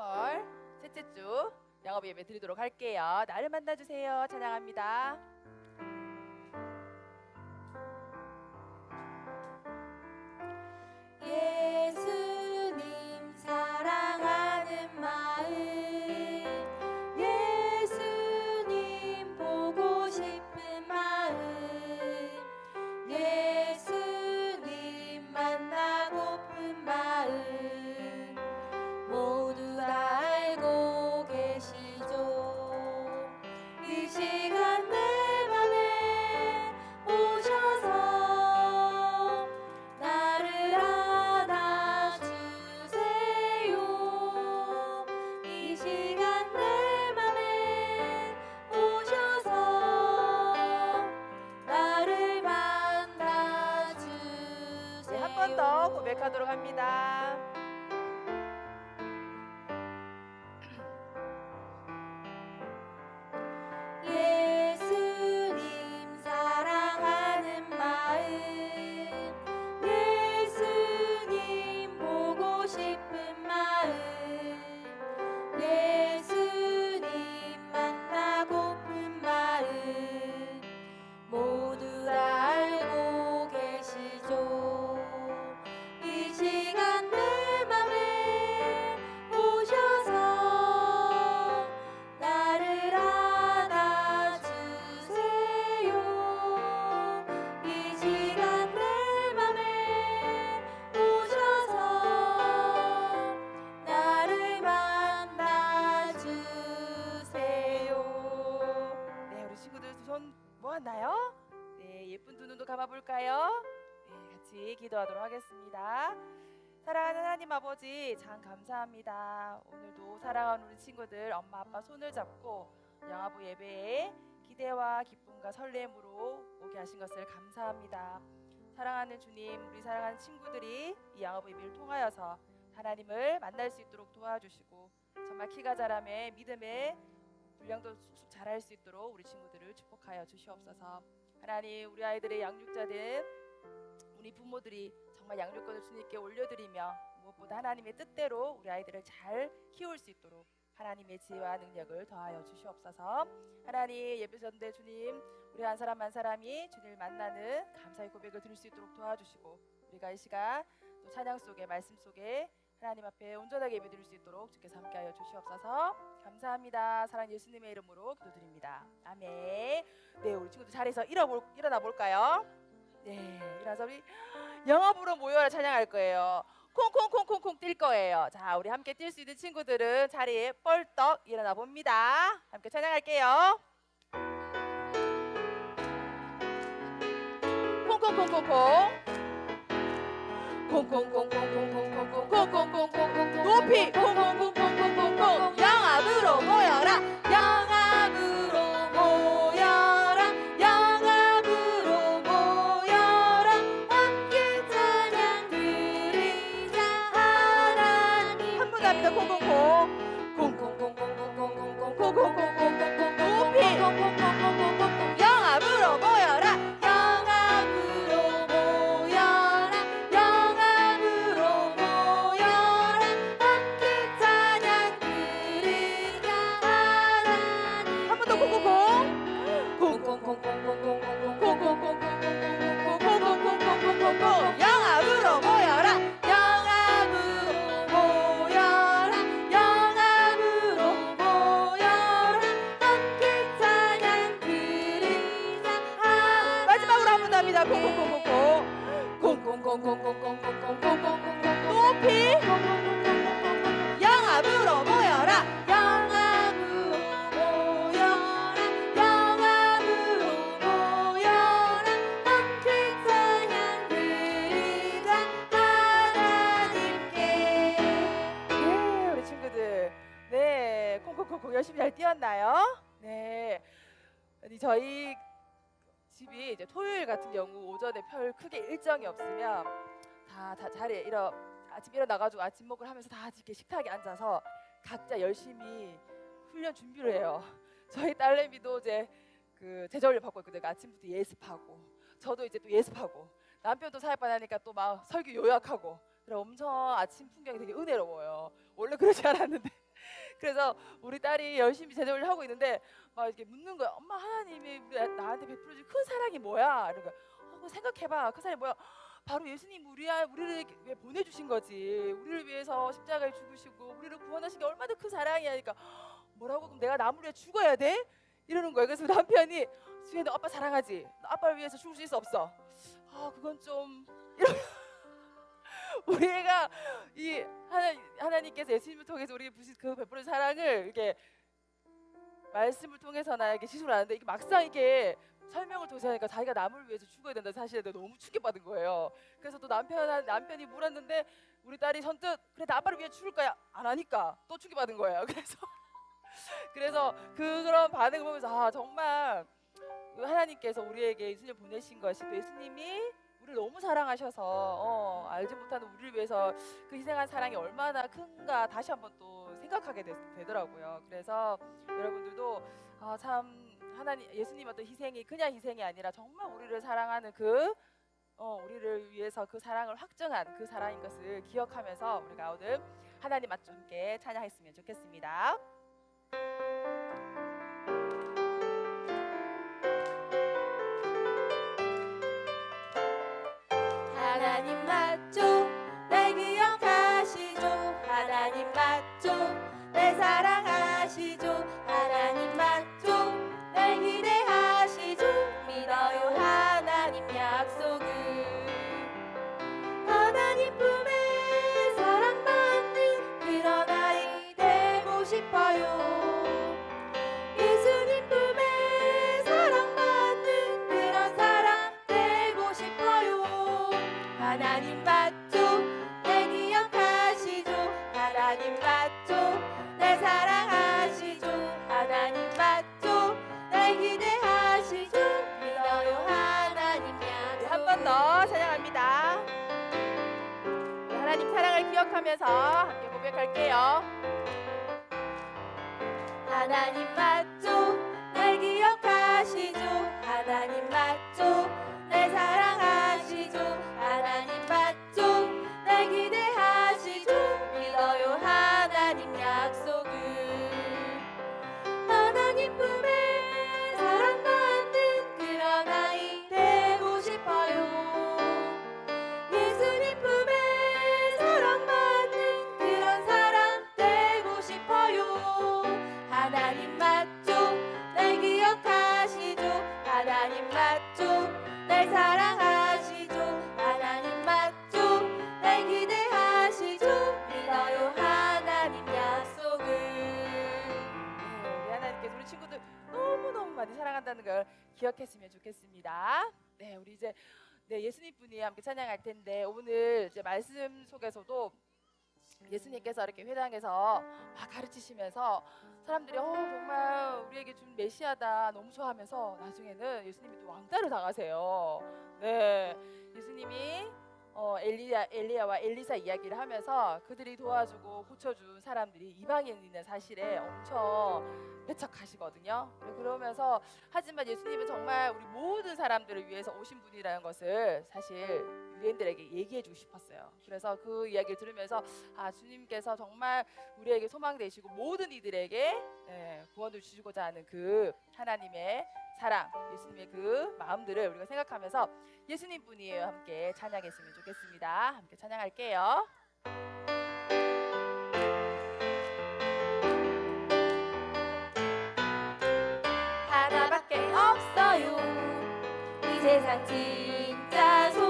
3월 셋째 주 영업 예배 드리도록 할게요. 나를 만나 주세요. 찬양합니다. 기도하도록 하겠습니다. 사랑하는 하나님 아버지, 참 감사합니다. 오늘도 사랑하는 우리 친구들 엄마 아빠 손을 잡고 영아부 예배에 기대와 기쁨과 설렘으로 오게 하신 것을 감사합니다. 사랑하는 주님, 우리 사랑하는 친구들이 이 영아부 예배를 통하여서 하나님을 만날 수 있도록 도와주시고 정말 키가 자라매 믿음의 분량도 쑥쑥 자랄 수 있도록 우리 친구들을 축복하여 주시옵소서. 하나님 우리 아이들의 양육자 된 우리 부모들이 정말 양육권을 주님께 올려드리며 무엇보다 하나님의 뜻대로 우리 아이들을 잘 키울 수 있도록 하나님의 지혜와 능력을 더하여 주시옵소서. 하나님 예배전대 주님 우리 한 사람 한 사람이 주님을 만나는 감사의 고백을 드릴 수 있도록 도와주시고 우리가 이 시간 또 찬양 속에 말씀 속에 하나님 앞에 온전하게 예배드릴 수 있도록 주께서 함께하여 주시옵소서. 감사합니다. 사랑 예수님의 이름으로 기도드립니다. 아멘. 네, 우리 친구들 자리에서 일어나 볼까요? 네, 일어나서 우리 영업으로 모여라 찬양할 거예요. 콩콩콩콩콩 뛸 거예요. 자, 우리 함께 뛸 수 있는 친구들은 자리에 뻘떡 일어나 봅니다. 함께 찬양할게요. 콩콩콩콩콩 콩콩콩콩콩콩콩콩콩콩콩콩콩 높이 콩콩콩콩콩콩콩 영암으로 모여라 영암 아니 저희 집이 이제 토요일 같은 경우 오전에 별 크게 일정이 없으면 다, 다 자리에 일어 아침 일어나가지고 아침 먹을 하면서 다 이렇게 식탁에 앉아서 각자 열심히 훈련 준비를 해요. 저희 딸내미도 이제 그 제자훈련 받고 있거든요. 아침부터 예습하고 저도 이제 또 예습하고 남편도 사회반 하니까 또 막 설교 요약하고 그래 엄청 아침 풍경이 되게 은혜로워요. 원래 그러지 않았는데 그래서 우리 딸이 열심히 제자를 하고 있는데 막 이렇게 묻는 거야. 엄마 하나님이 나한테 베풀어 준큰 사랑이 뭐야? 이러니까 어, 생각해봐. 그 사랑이 뭐야? 바로 예수님 우리 우리를 왜 보내주신 거지. 우리를 위해서 십자가에 죽으시고 우리를 구원하신 게 얼마나 큰 사랑이야. 그러니까 뭐라고 그럼 내가 남을 위해 죽어야 돼? 이러는 거예요. 그래서 남편이 수혜 너 아빠 사랑하지? 너 아빠를 위해서 죽을 수 있어 없어? 아 그건 좀 이러 우리 애가 이 하나 하나 님께서 예수님을 통해서 우리에게 부신 그 베푸는 사랑을 이렇게 말씀을 통해서나 이렇게 시술을 하는데 이게 막상 이게 설명을 통해서 하니까 자기가 남을 위해서 죽어야 된다 사실에 내가 너무 충격받은 거예요. 그래서 또 남편 남편이 물었는데 우리 딸이 선뜻 그래 나 아빠를 위해 죽을 거야 안 하니까 또 충격받은 거예요. 그래서 그래서 그 그런 반응을 보면서 아 정말 하나님께서 우리에게 예수님 보내신 것이 또 예수님이 우리를 너무 사랑하셔서 어, 알지 못하는 우리를 위해서 그 희생한 사랑이 얼마나 큰가 다시 한번 또 생각하게 되, 되더라고요. 그래서 여러분들도 아, 참 하나님 예수님 어떤 희생이 그냥 희생이 아니라 정말 우리를 사랑하는 그 어, 우리를 위해서 그 사랑을 확증한 그 사랑인 것을 기억하면서 우리가 오늘 하나님 맞춤 함께 찬양했으면 좋겠습니다. 날 사랑하시죠. 하나님 맞죠? 날 기대하시죠. 믿어요 하나님 약속을. 하나님 품에 사랑받는 그런 아이 되고 싶어요. 하나님 맞 좋겠습니다. 네, 우리 이제 네, 예수님 분이 함께 찬양할 텐데 오늘 이제 말씀 속에서도 예수님께서 이렇게 회당에서 막 가르치시면서 사람들이 어 정말 우리에게 준 메시아다 너무 좋아하면서 나중에는 예수님이 또 왕따를 당하세요. 엘리야 엘리야와 엘리사 이야기를 하면서 그들이 도와주고 고쳐준 사람들이 이방인이라는 사실에 엄청 배척하시거든요. 네, 그러면서 하지만 예수님은 정말 우리 모든 사람들을 위해서 오신 분이라는 것을 사실 유대인들에게 얘기해주고 싶었어요. 그래서 그 이야기를 들으면서 아 주님께서 정말 우리에게 소망 되시고 모든 이들에게 예, 구원을 주시고자 하는 그 하나님의 사랑, 예수님의 그 마음들을 우리가 생각하면서 예수님 분이에요 함께 찬양했으면 좋겠습니다. 함께 찬양할게요. 하나밖에 없어요 이 세상 진짜 소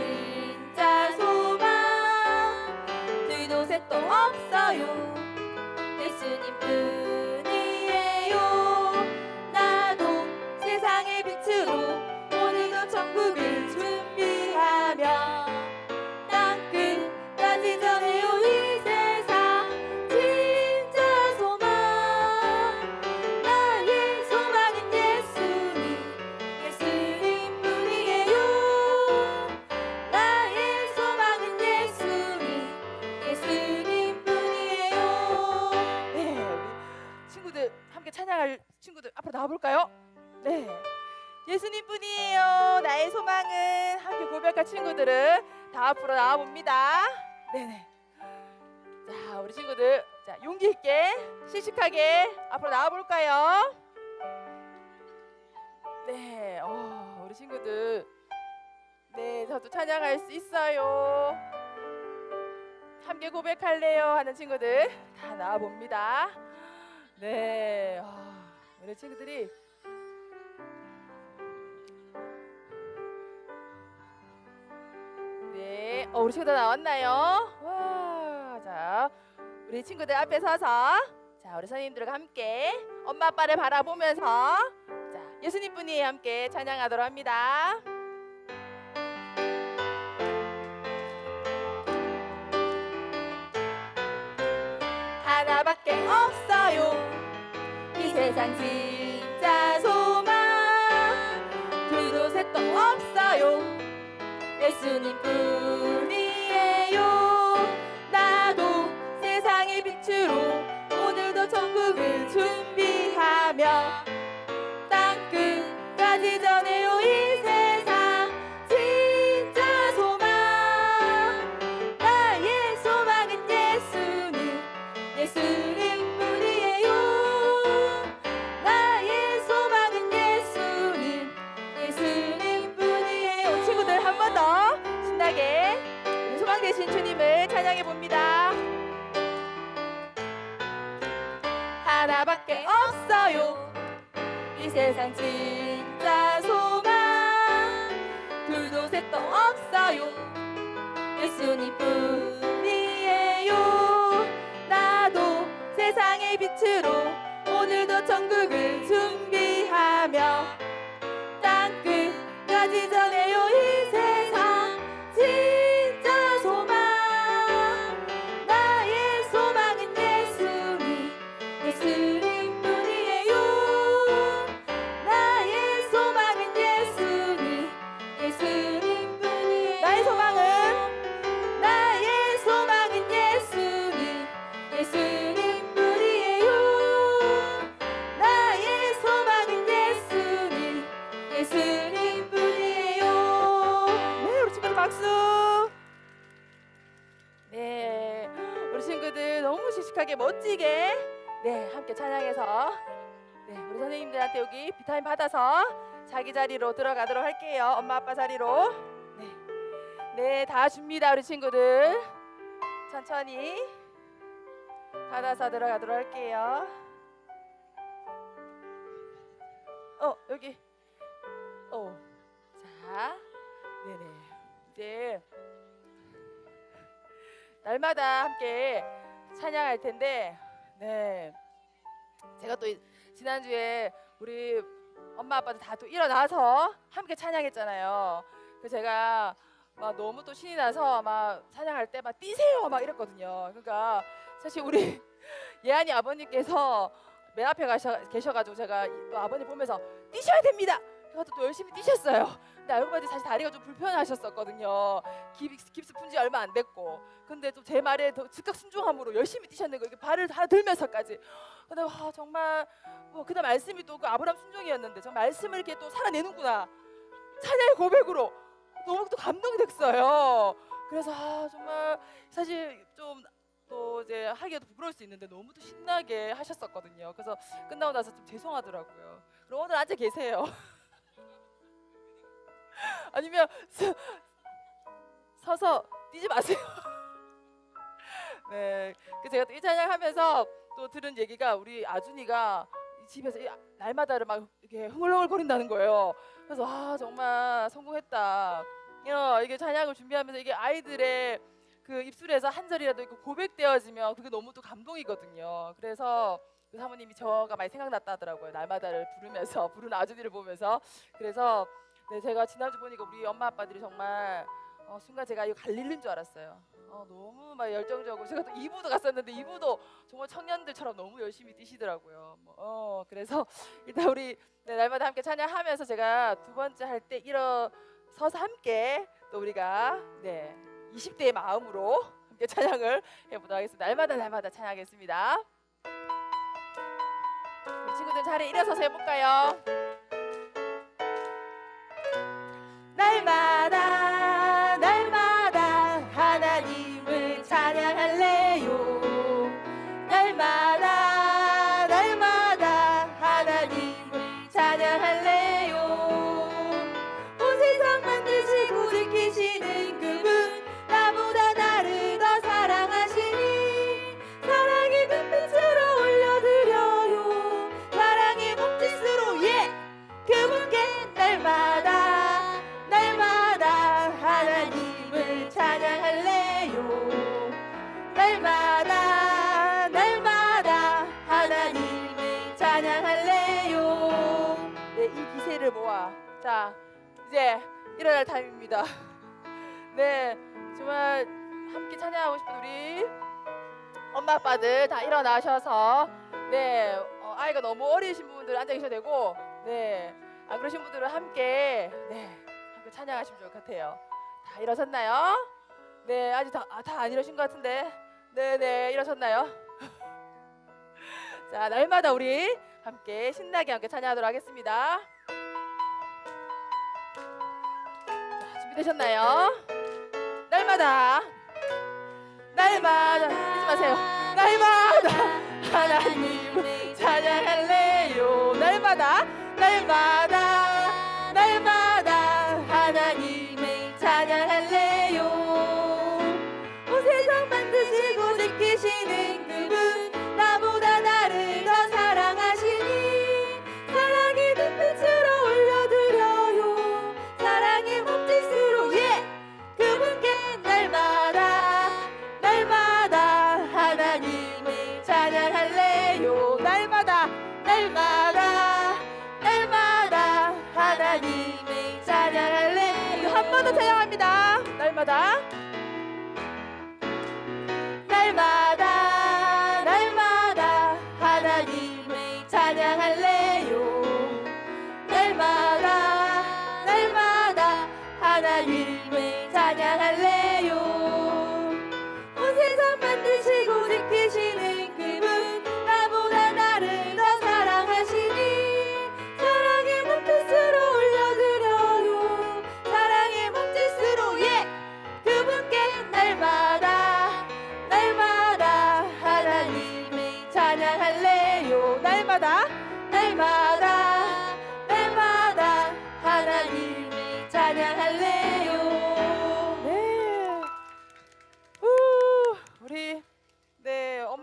진짜 소망. 들도 새도 없어요. 예수님 뿐 그 예수님 뿐이에요. 나의 소망은 함께 고백할 친구들은 다 앞으로 나와 봅니다. 네네. 자, 우리 친구들, 자 용기 있게, 씩씩하게 앞으로 나와 볼까요? 네, 어, 우리 친구들, 네, 저도 찬양할 수 있어요. 함께 고백할래요 하는 친구들 다 나와 봅니다. 네, 아, 우리 친구들이 어, 우리 친구들 나왔나요? 와, 자, 우리 친구들 앞에 서서 자, 우리 선생님들과 함께 엄마 아빠를 바라보면서 자, 예수님뿐이 함께 찬양하도록 합니다. 하나밖에 없어요 이 세상 진짜 소망 둘도 셋도 없어요 예수님 뿐 천국을 준비하며 땅 끝까지 전해요 이 세상. 진짜 소망. 나의 소망은 예수님 예수님 뿐이에요. 나의 소망은 예수님 예수님 뿐이에요. 친구들 한 번 더 신나게 소망 되신 주님을 찬양해 봅니다. 하나밖에 없어요. 이 세상 진짜 소망. 둘도 셋도 없어요. 예수님 뿐이에요. 나도 세상의 빛으로 오늘도 천국을 준비하며 땅끝까지 전해요 이세 멋지게. 네 함께 찬양해서. 네 우리 선생님들한테 여기 비타민 받아서 자기 자리로 들어가도록 할게요. 엄마 아빠 자리로. 네, 네다 줍니다 우리 친구들. 천천히 받아서 들어가도록 할게요. 어 여기. 어 자, 네네. 이제 날마다 함께 찬양할 텐데, 네. 제가 또 이- 지난주에 우리 엄마 아빠들 다또 일어나서 함께 찬양했잖아요. 그 제가 막 너무 또 신이 나서 막 찬양할 때 막 뛰세요 막 이랬거든요. 그러니까 사실 우리 예안이 아버님께서 맨 앞에 가셔, 계셔가지고 제가 이- 또 아버님 보면서 뛰셔야 됩니다. 그래서 또 열심히 뛰셨어요. 근데 알고 봤더니 사실 다리가 좀 불편하셨었거든요. 깁스, 깁스 푼지 얼마 안 됐고. 근데 또 제 말에 더 즉각 순종함으로 열심히 뛰셨는 거 이게 발을 다 들면서까지. 근데 와 정말 뭐 그다음 말씀이 또 그 아브람 순종이었는데 저 말씀을 이렇게 또 살아내는구나. 찬양의 고백으로 너무 또 감동이 됐어요. 그래서 아 정말 사실 좀또 이제 하기가 부끄러울 수 있는데 너무 또 신나게 하셨었거든요. 그래서 끝나고 나서 좀 죄송하더라고요. 그럼 오늘 앉아 계세요 아니면 서, 서서 뛰지 마세요. 네, 그 제가 또 이 찬양하면서 또 들은 얘기가 우리 아준이가 이 집에서 이 날마다를 막 이렇게 흥얼흥얼 거린다는 거예요. 그래서 아 정말 성공했다. 야, 이게 찬양을 준비하면서 이게 아이들의 그 입술에서 한 절이라도 고백되어지면 그게 너무 또 감동이거든요. 그래서 그 사모님이 저가 많이 생각났다 하더라고요. 날마다를 부르면서 부르는 아준이를 보면서 그래서 네 제가 지난주 보니까 우리 엄마 아빠들이 정말 어, 순간 제가 이거 갈릴린 줄 알았어요. 어, 너무 막 열정적으로 제가 또 2부도 갔었는데 2부도 정말 청년들처럼 너무 열심히 뛰시더라고요. 뭐, 어, 그래서 일단 우리 네, 날마다 함께 찬양하면서 제가 두 번째 할 때 일어서서 함께 또 우리가 네 20대의 마음으로 함께 찬양을 해보도록 하겠습니다. 날마다 날마다 찬양하겠습니다. 우리 친구들 자리에 일어서서 해볼까요? 날마다 아빠들 다 일어나셔서 네, 어, 아이가 너무 어리신 분들 앉아 계셔도 되고, 네, 안 그러신 분들은 함께 네, 함께 찬양하시면 좋을 것 같아요. 다 일어섰나요? 네, 아직 다다안 일어신 것 같은데, 네, 네, 일어섰나요? 자, 날마다 우리 함께 신나게 함께 찬양하도록 하겠습니다. 자, 준비되셨나요? 날마다 날마다 잊지 마세요. 날마다 하나님을 찬양할래요. 날마다 날마다 날마다 하나님을 찬양할래요 한번 더 찬양합니다. 날마다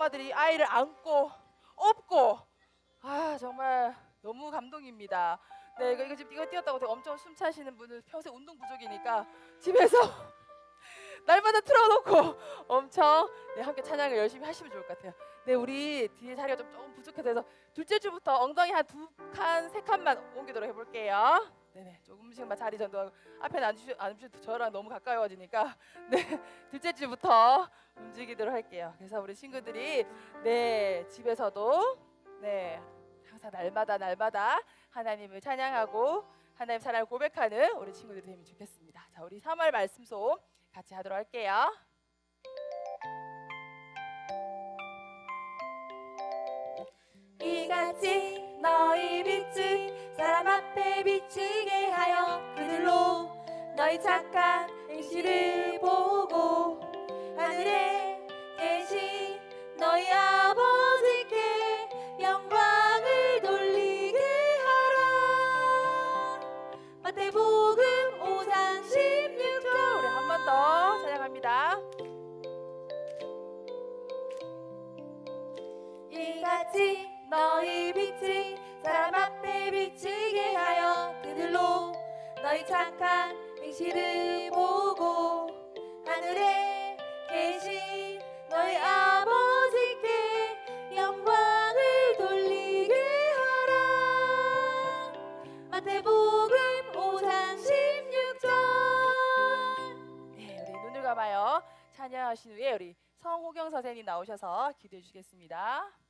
엄마들이 아이를 안고 업고 아 정말 너무 감동입니다. 네 이거, 이거 지금 이거 뛰었다고 되게 엄청 숨 차시는 분은 평생 운동 부족이니까 집에서 날마다 틀어놓고 엄청 네, 함께 찬양을 열심히 하시면 좋을 것 같아요. 네 우리 뒤에 자리가 좀 조금 부족해서 둘째 주부터 엉덩이 한 두 칸 세 칸만 옮기도록 해볼게요. 네네 조금씩만 자리 전도 앞에 앉으셔도 저랑 너무 가까워지니까 네 둘째 주부터 움직이도록 할게요. 그래서 우리 친구들이 네 집에서도 네 항상 날마다 날마다 하나님을 찬양하고 하나님 사랑을 고백하는 우리 친구들이 되면 좋겠습니다. 자 우리 3월 말씀송 같이 하도록 할게요. 이같이 너희 빛을 사람 앞에 비치게 하여 그들로 너희 착한 행실을 보고 하늘에 계신 너희 아버지께 영광을 돌리게 하라 마태복음 5장 16절 우리 한 번 더 찬양합니다. 이같이 너희 빛을 사람 앞에 비치게 하여 그들로 너희 착한 행실을 보고 하늘에 계신 너희 아버지께 영광을 돌리게 하라 마태복음 5장 16절 네, 우리 눈을 감아요. 찬양하신 후에 우리 성호경 선생님 나오셔서 기도해 주시겠습니다.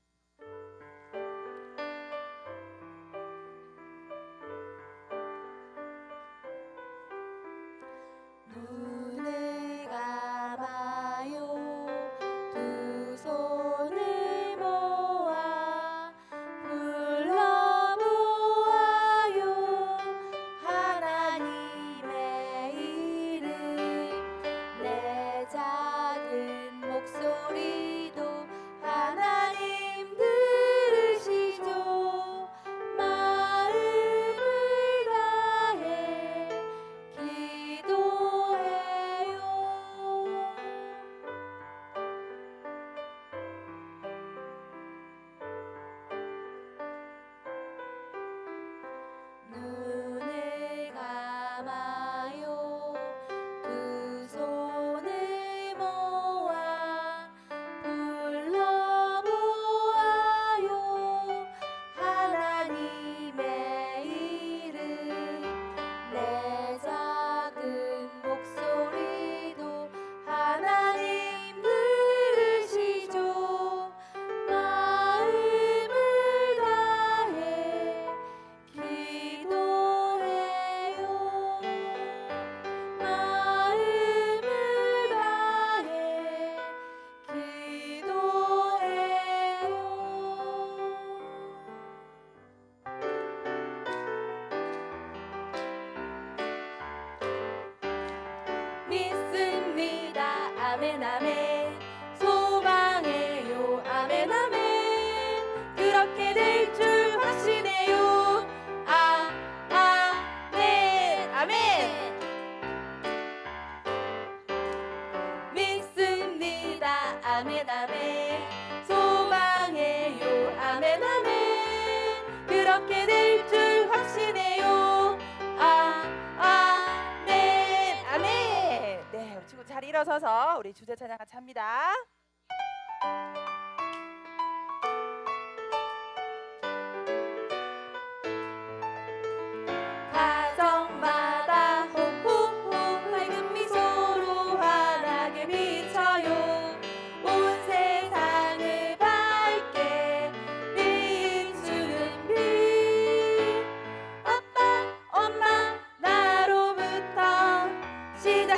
아멘 아멘. 소망해요. 아멘 아멘. 그렇게 될 줄 확신해요. 아 아멘 아멘. 네 우리 친구 잘 일어서서 우리 주제 찬양 같이 합니다.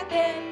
happen.